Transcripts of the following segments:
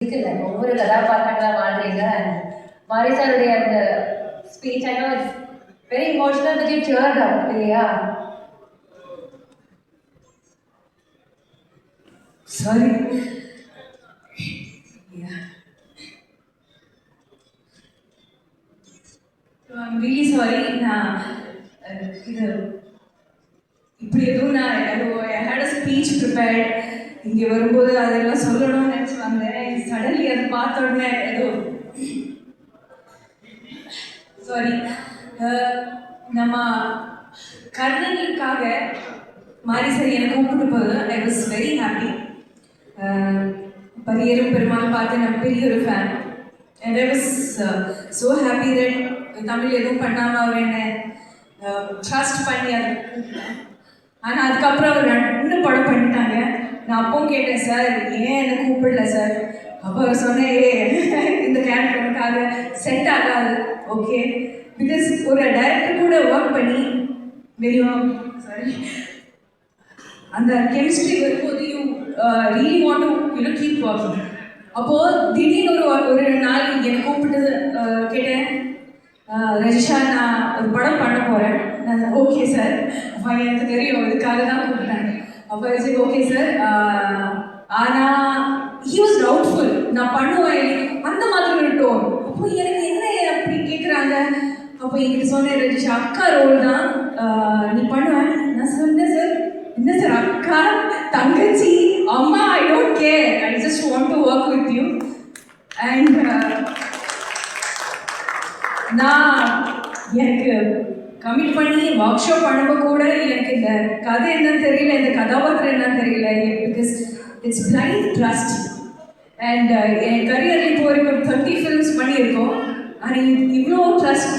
இருக்குல்ல. ஒவ்வொரு கதாபாத்திரங்களா வாழ்றீங்க. மாரி சாருடைய அந்த speech I know very emotional you teared up இல்லையா? சாரி ஐம் ரியலி சாரி நான் இது இப்படி எதுவும் நான் I hate a speech prepared இங்கே வரும்போது அதெல்லாம் சொல்லணும்னு வந்தேன் சடன்லி அதை பார்த்த உடனே ஏதோ சாரி நம்ம கர்ணனுக்காக மாரி சார் எனக்கு கூப்பிட்டு போது I was very happy Pariyerum Perumal பார்த்து நான் பெரிய ஒரு fan and I was so happy that Tamil எதுவும் பண்ணாமல் அவர் என்ன ட்ரஸ்ட் பண்ணி அதை ஆனால் அதுக்கப்புறம் அவர் ரெண்டு படம் பண்ணிட்டாங்க. நான் அப்பவும் கேட்டேன் சார் ஏன் என்ன கூப்பிடல சார்? அப்போ அவர் சொன்னேன் "ஏ, இந்த கேரக்டர் எனக்காக செட் ஆகாது ஓகே பிகாஸ் ஒரு டைரக்டர் கூட ஒர்க் பண்ணி வெளியும் சாரி அந்த கெமிஸ்ட்ரி வரும்போது you really want to you know keep working அப்போது திடீர்னு ஒரு ஒரு நாள் என்னை கூப்பிட்டு கேட்டேன். ரஜிஷா நான் ஒரு படம் பண்ண போகிறேன் ஓகே சார் எனக்கு தெரியும் இதுக்காக தான் கூப்பிட்டாங்க அப்போ ஓகே சார் ஆனா ஹி வாஸ் டவுட்ஃபுல் நான் பண்ணுவேன். அந்த மாதிரி ஒரு டோன் அப்போ எனக்கு என்ன அப்படி கேட்குறாங்க அப்போ என்கிட்ட சொன்னேன் ரஜிஷா அக்கா ரோல் தான். நீ பண்ணுவேன் நான் சொன்னேன் சார் என்ன சார் அக்கா தங்கச்சி அம்மா I don't care I just want to work with you and நான் எனக்கு கமிட் பண்ணி ஒர்க் ஷாப் பண்ணும்போது கூட எனக்கு இந்த கதை என்னன்னு தெரியல இந்த கதாபாத்திரம் என்னன்னு தெரியல. Because it's blind trust and என் கரியரில் இப்போ வரைக்கும் ஒரு தேர்ட்டி ஃபிலிம்ஸ் பண்ணியிருக்கோம் ஆனால் இவ்வளோ ட்ரஸ்ட்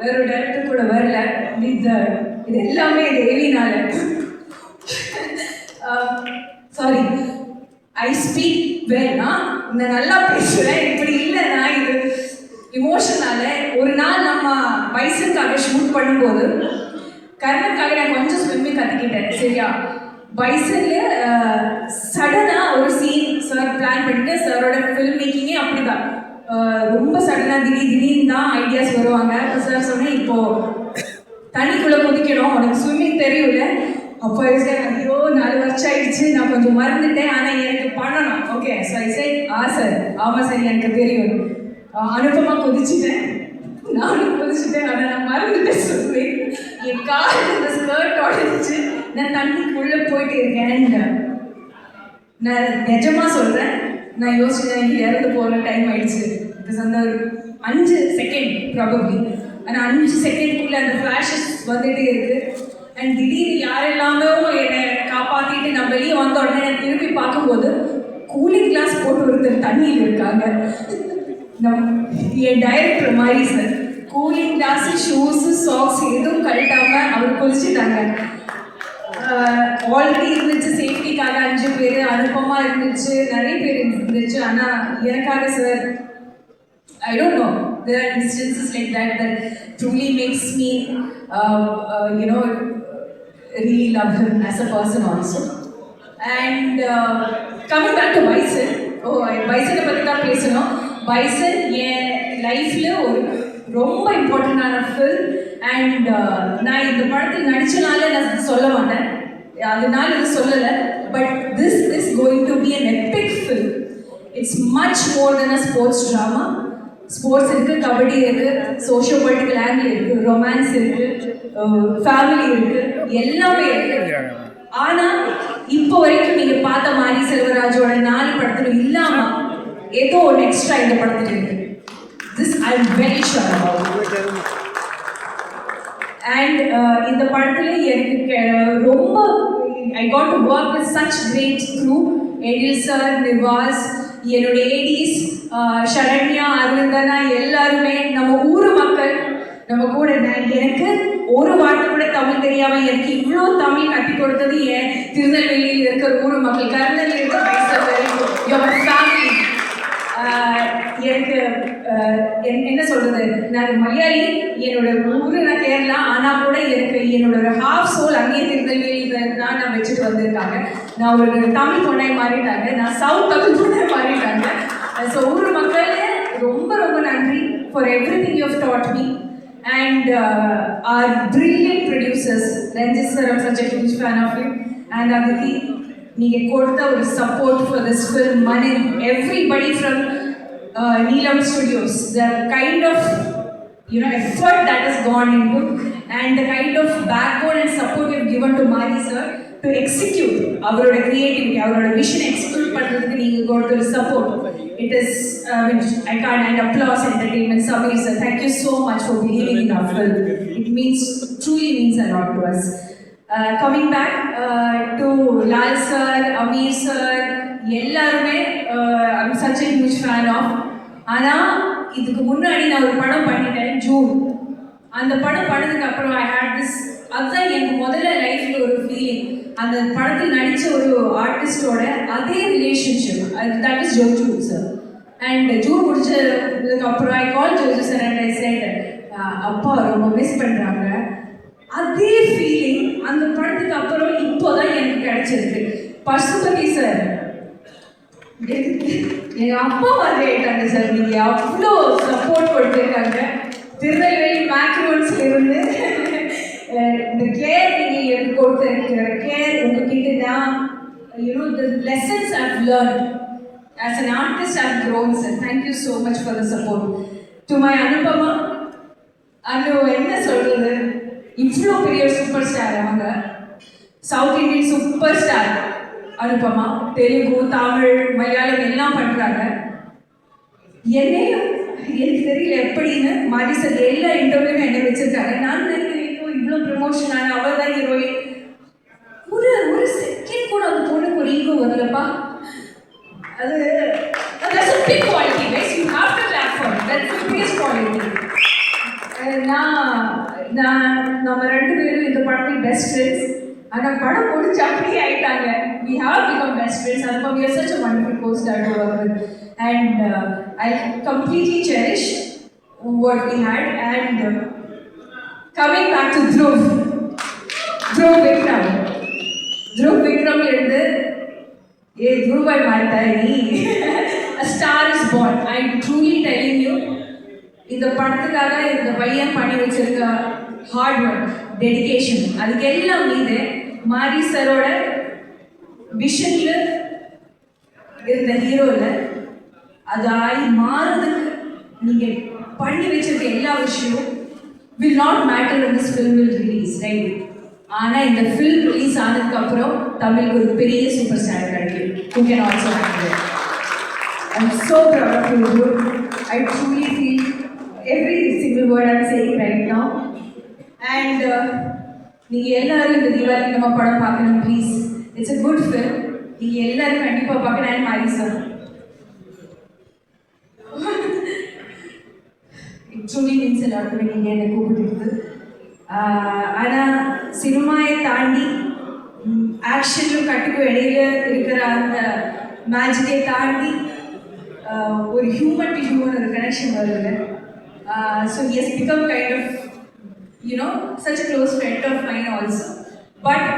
வேற ஒரு டேரக்டர் கூட வரல. வித் uh, இது எல்லாமே தேவினால சாரி ஐ ஸ்பீக் வேணா நான் நல்லா பேசுவேன் இப்படி இல்லைன்னா இது இமோஷனால ஒரு நாள் பைசனுக்காக ஷூட் பண்ணும்போது கர்ணனுக்காக நான் கொஞ்சம் ஸ்விம்மிங் கற்றுக்கிட்டேன் சரியா? பைசன்ல சடனாக ஒரு சீன் சார் பிளான் பண்ணிட்டு சாரோட ஃபில்ம் மேக்கிங்கே அப்படிதான். ரொம்ப சடனாக திடீர் திடீர்னு தான் ஐடியாஸ் வருவாங்க. சார் சொன்னேன் இப்போ தண்ணிக்குள்ளே குதிக்கணும். உனக்கு ஸ்விம்மிங் தெரியல அப்போ சார் ஐயோ நாலு வருஷம் ஆயிடுச்சு. நான் கொஞ்சம் மறந்துட்டேன். ஆனால் எனக்கு பண்ணணும். ஓகே ஸோ ஐ சை ஆ சார் ஆமாம் சார் எனக்கு தெரியும். அனுபவமாக குதிச்சுட்டேன். நானும் குதிச்சுட்டேன். ஆனால் நான் என் கால் இந்த ஸ்கர்ட் உடஞ்சிச்சு நான் தண்ணிக்குள்ளே போயிட்டு இருக்கேன் நான் நிஜமா சொல்கிறேன் நான் யோசிச்சேன் இறந்து போகிற டைம் ஆயிடுச்சு. பிகாஸ் அந்த ஒரு அஞ்சு செகண்ட் ப்ராபப்ளி ஆனால் அஞ்சு செகண்ட்குள்ளே அந்த ஃப்ளாஷஸ் வந்துட்டே இருக்கு. அண்ட் திடீர்னு யாரெல்லாமே என்னை காப்பாற்றிட்டு நான் வெளியே வந்த உடனே நான் திருப்பி பார்க்கும்போது கூலிங் கிளாஸ் போட்டு ஒருத்தர் தண்ணியில் இருக்காங்க. நம் என் டைரக்டர் மாதிரி sir cooling glass shoes socks எதுவும் கழட்டாம அவர் குளிச்சுட்டாங்க ஆல்ரெடி இருந்துச்சு சேஃப்டிக்காக அஞ்சு பேர் அனுப்பமா இருந்துச்சு நிறைய பேர் இருந்துச்சு ஆனா எனக்காக sir I don't know there are instances like that that truly makes me, uh, uh, love know, really love him as a person also. And uh, coming back பற்றி தான் பேசணும் பைசன் என் லைஃப்பில் ஒரு ரொம்ப இம்பார்ட்டண்டான ஃபில்ம் அண்ட் நான் இந்த படத்தில் நடிச்சனால நான் சொல்ல மாட்டேன். அதனால இது சொல்லலை. But this is going to be an epic film it's much more than a sports drama sports இருக்கு கபடி இருக்கு சோஷியோ பொலிட்டிக்கல் ஆங்கிள் இருக்கு ரொமான்ஸ் இருக்கு uh, ஃபேமிலி இருக்கு எல்லாமே இருக்கு. ஆனா இப்போ வரைக்கும் நீங்க பார்த்த மாதிரி செல்வராஜோட நாலு படத்துல இல்லாம ஏதோ ஒன்று எக்ஸ்ட்ரா இந்த படத்துல இருக்கு this I am very sure about and இந்த படத்துல எனக்கு ரொம்ப I got to work with such great group எடில் sir Nivas என்னுடைய ஏடிஸ் ஷரண்யா அருந்தனா எல்லாருமே நம்ம ஊர் மக்கள் நம்ம கூட நான் எனக்கு ஒரு வார்த்தை கூட தமிழ் தெரியாம எனக்கு இவ்வளோ தமிழ் கட்டி கொடுத்தது என் திருநெல்வேலியில் இருக்கிற ஊர் மக்கள். கர்னல் இருக்க ஃபேமிலி எனக்கு என்ன சொல்றது நான் மலையாளி என்னோட ஊரு நான் கேரளா ஆனா கூட எனக்கு என்னோட ஹாஃப் சோல் அங்கேயே திருநெல்வேலி தான் நான் வச்சுட்டு வந்திருக்காங்க நான் ஒரு தமிழ் பொண்ணாய் மாறிட்டாங்க நான் சவுத் தமிழ் பொண்ணாய் மாறிட்டாங்க ஸோ ஊர் மக்கள் ரொம்ப ரொம்ப நன்றி for everything you taught me and uh, our brilliant producers. Ranjit sir, I'm such a. நீங்க கொடுத்த ஒரு support for this film, Manin, everybody from uh, Neelam Studios, the kind of you know effort that has gone into and the kind of backbone and support you've given to Mari sir to execute அவரோட creativity அவரோட vision execute பண்றதுக்கு நீங்க கொடுத்த ஒரு support it is uh, which I can't and applause entertainment Samir sir thank you so much for believing in our film it means truly means coming back to Lal sir Aamir sir எல்லாருமே uh, I'm such a huge இதுக்கு முன்னாடி நான் ஒரு படம் பண்ணிட்டேன் June அந்த படம் பண்ணதுக்கு அப்புறம் ஐ ஹேட் திஸ் அதுதான் எனக்கு முதல்ல லைஃப்ல ஒரு ஃபீலிங் அந்த படத்தில் நடித்த ஒரு ஆர்டிஸ்டோட அதே relationship that is Joju sir and June முடிச்சதுக்கு அப்புறம் I call Joju sir and I said அப்பா ரொம்ப மிஸ் பண்ணுறாங்க அதே ஃபீலிங் அந்த படத்துக்கு அப்புறம் இப்போதான் எனக்கு கிடைச்சிருக்கு. பசுபதி சார் எங்க அப்பா மாதிரி ஆயிட்டாங்க சார் நீங்க அவ்வளோ சப்போர்ட் கொடுத்துருக்காங்க. திருநெல்வேலி மேக்ரோன்ஸ்ல இருந்து இந்த கேர் நீங்க எனக்கு கொடுத்துருக்கிற கேர் உங்ககிட்ட நான் you know the lessons I've learn as an artist I've grown sir thank you so much for the support to my அனுபவம் அனு என்ன சொல்றது? இவ்வளோ பெரிய சூப்பர் ஸ்டார் அவங்க? South Indian super star Anupama Telugu Tamil Malayalam எல்லாம் பண்றாங்க. என்னையும் எனக்கு தெரியல எப்படின்னு மாரி சார் எல்லா இன்டர்வியூவும் என்ன வச்சிருக்காங்க நான் நினைக்கிறேன் இவ்வளோ ப்ரமோஷன் ஆன அவர் தான் ஹீரோயின் ஒரு ஒரு செகண்ட் கூட அந்த பொண்ணுக்கு ஒரு ஈகோ வரலப்பா. அது that's a big quality guys. You have to clap for it. That's the biggest quality. நான் நான் நம்ம ரெண்டு பேரும் இந்த படத்தில் பெஸ்ட் ஃப்ரெண்ட்ஸ் ஆனால் படம் முடிச்சு அப்படியே ஆயிட்டாங்க. We have become best friends அது we such a wonderful cast to work with and I completely cherish what we had and coming back to Dhruv Dhruv Vikram Dhruv விக்ரம்ல இருந்து ஏ த்ரூவாய் மாறிட்டாய் நீ. Star is born. I truly telling you இந்த படத்துக்காக இந்த பையன் பண்ணி வச்சிருக்க ஹார்ட் ஒர்க் டெடிகேஷன் அதுக்கு எல்லாம் மீது மாரி சரோட விஷன்ல இருந்த ஹீரோல அது ஆகி மாறுறதுக்கு நீங்க பண்ணி வச்சிருக்க எல்லா விஷயமும் will not matter when this film release release ஆனால் ஆனா இந்த ஃபிலிம் ரிலீஸ் ஆனதுக்கு அப்புறம் தமிழுக்கு ஒரு பெரிய சூப்பர் ஸ்டார் கிடைக்கும் you can also I am I'm proud of you I truly feel every single word I'm saying right now. And uh, நீங்கள் எல்லாரும் இந்த தீபாவளி நம்ம படம் பார்க்கணும் please it's a good film நீங்கள் எல்லாரும் கண்டிப்பாக பார்க்கணும். அண்ட் மாரி சார் இட் மீன்ஸ் எல்லாருக்குமே நீங்கள் என்னை கூப்பிட்டு ஆனால் சினிமாயை தாண்டி ஆக்ஷனும் கட்டுக்கும் இடையில இருக்கிற அந்த மேஜிக்கை தாண்டி ஒரு ஹியூமன் டு ஹியூமன் ஒரு கனெக்ஷன் வருது so as become kind of you know such a close friend of mine also but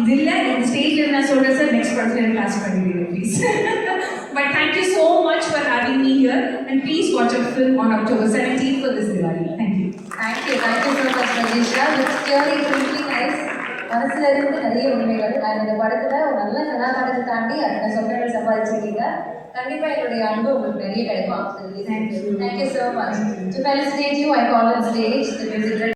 இது இல்லை இந்த ஸ்டேஜில் நான் சொல்கிறேன் சார் நெக்ஸ்ட் படத்தில் எனக்கு காசு பண்ணிடுங்க please but thank you so much for having me here and please watch a film on October seventeen for this Diwali thank you Thank you, thank you so much, Rajesha. It's really, really nice. மனசுல இருந்து நிறைய உண்மைகள். நான் இந்த படத்துல ஒரு நல்ல கதாபாத்திரத்தை தாண்டி அந்த சொந்தங்கள் சம்பாதிச்சிருக்கீங்க. கண்டிப்பா என்னுடைய அன்பு உங்களுக்கு நிறைய கிடைக்கும். Thank you so much to felicitate you I call on stage